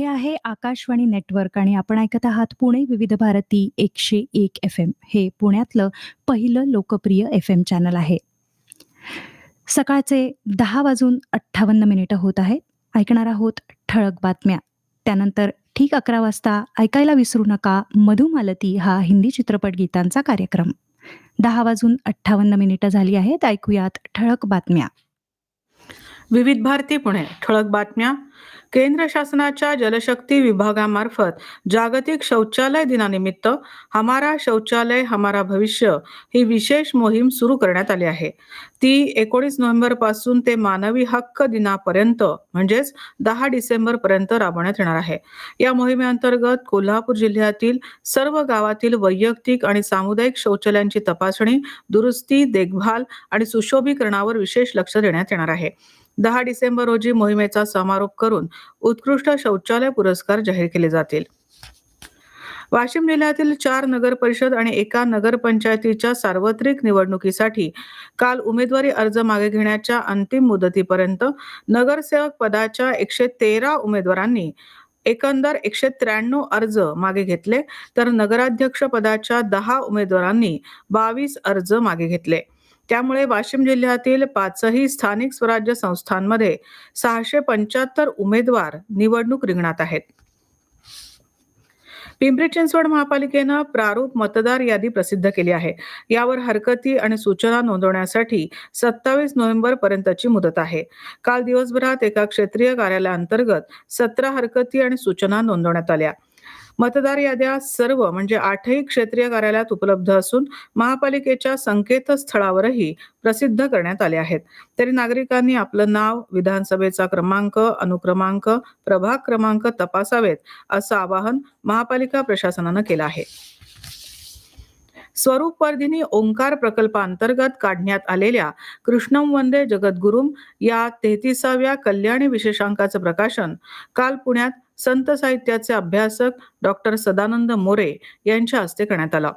हे आहे आकाशवाणी नेटवर्क आणि आपण ऐकत आहात पुणे विविध भारती एकशे एक एफ एम हे पुण्यातलं पहिलं लोकप्रिय एफ एम चॅनल आहे. सकाळचे दहा वाजून अठ्ठावन्न मिनिटं होत आहेत ऐकणार आहोत ठळक बातम्या. त्यानंतर ठीक अकरा वाजता ऐकायला विसरू नका मधुमालती हा हिंदी चित्रपट गीतांचा कार्यक्रम. दहा वाजून अठ्ठावन्न मिनिटं झाली आहेत. ऐकूयात ठळक बातम्या. विविध भारती पुणे ठळक बातम्या. केंद्र शासनाच्या जलशक्ती विभागामार्फत जागतिक शौचालय दिनानिमित्त हमारा शौचालय हमारा भविष्य ही विशेष मोहीम सुरू करण्यात आली आहे. ती एकोणीस नोव्हेंबरपासून ते मानवी हक्क दिनापर्यंत म्हणजेच दहा डिसेंबर पर्यंत राबवण्यात येणार आहे. या मोहिमेअंतर्गत कोल्हापूर जिल्ह्यातील सर्व गावातील वैयक्तिक आणि सामुदायिक शौचालयांची तपासणी दुरुस्ती देखभाल आणि सुशोभीकरणावर विशेष लक्ष देण्यात येणार आहे. दहा डिसेंबर रोजी मोहिमेचा समारोप करून उत्कृष्ट शौचालय पुरस्कार जाहीर केले जातील. वाशिम जिल्ह्यातील चार नगर परिषद आणि एका नगरपंचायतीच्या सार्वत्रिक निवडणुकीसाठी काल उमेदवारी अर्ज मागे घेण्याच्या अंतिम मुदतीपर्यंत नगरसेवक पदाच्या एकशे तेरा उमेदवारांनी एकंदर एकशे त्र्याण्णव अर्ज मागे घेतले तर नगराध्यक्ष पदाच्या दहा उमेदवारांनी बावीस अर्ज मागे घेतले. त्यामुळे वाशिम जिल्ह्यातील पाचही स्थानिक स्वराज्य संस्थांमध्ये सहाशे पंच्याहत्तर उमेदवार निवडणूक रिंगणात आहेत. पिंपरी चिंचवड महापालिकेनं प्रारूप मतदार यादी प्रसिद्ध केली आहे. यावर हरकती आणि सूचना नोंदवण्यासाठी सत्तावीस नोव्हेंबर पर्यंतची मुदत आहे. काल दिवसभरात एका क्षेत्रीय कार्यालयाअंतर्गत सतरा हरकती आणि सूचना नोंदवण्यात आल्या. मतदार याद्या सर्व म्हणजे आठही क्षेत्रीय कार्यालयात उपलब्ध असून महापालिकेच्या संकेतस्थळावरही प्रसिद्ध करण्यात आले आहेत. तरी नागरिकांनी आपलं नाव विधानसभेचा क्रमांक अनुक्रमांक प्रभाग क्रमांक तपासावेत असं आवाहन महापालिका प्रशासनानं केलं आहे. स्वरूप वर्धिनी ओंकार प्रकल्पांतर्गत काढण्यात आलेल्या कृष्णम वंदे जगद्गुरुम या तेहतीसाव्या कल्याणी विशेषांकाचं प्रकाशन काल पुण्यात संत साहित्याचे अभ्यासक डॉक्टर सदानंद मोरे यांच्या हस्ते करण्यात आला.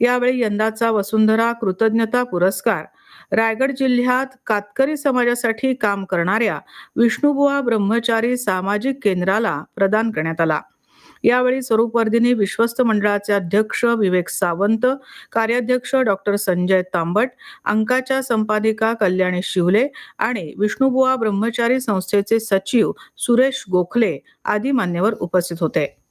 यावेळी यंदाचा वसुंधरा कृतज्ञता पुरस्कार रायगड जिल्ह्यात कातकरी समाजासाठी काम करणाऱ्या विष्णुबुवा ब्रह्मचारी सामाजिक केंद्राला प्रदान करण्यात आला. यावेळी स्वरूपवर्धिनी विश्वस्त मंडळाचे अध्यक्ष विवेक सावंत कार्याध्यक्ष डॉक्टर संजय तांबट अंकाच्या संपादिका कल्याणी शिवले आणि विष्णुबुवा ब्रह्मचारी संस्थेचे सचिव सुरेश गोखले आदी मान्यवर उपस्थित होते.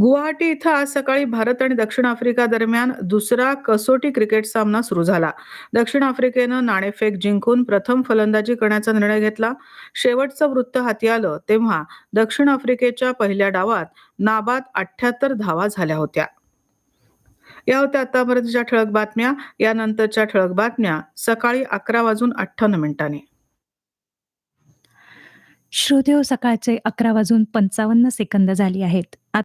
गुवाहाटी इथं आज सकाळी भारत आणि दक्षिण आफ्रिका दरम्यान दुसरा कसोटी क्रिकेट सामना सुरू झाला. दक्षिण आफ्रिकेनं नाणेफेक जिंकून प्रथम फलंदाजी करण्याचा निर्णय घेतला. शेवटचं वृत्त हाती आलं तेव्हा दक्षिण आफ्रिकेच्या पहिल्या डावात नाबाद अठ्याहत्तर धावा झाल्या होत्या. या होत्या आतापर्यंतच्या ठळक बातम्या. यानंतरच्या ठळक बातम्या सकाळी अकरा वाजून अठ्ठावन्न मिनिटांनी. श्रोते हो, सकाळचे अकरा वाजून पंचावन्न सेकंद झाली आहेत.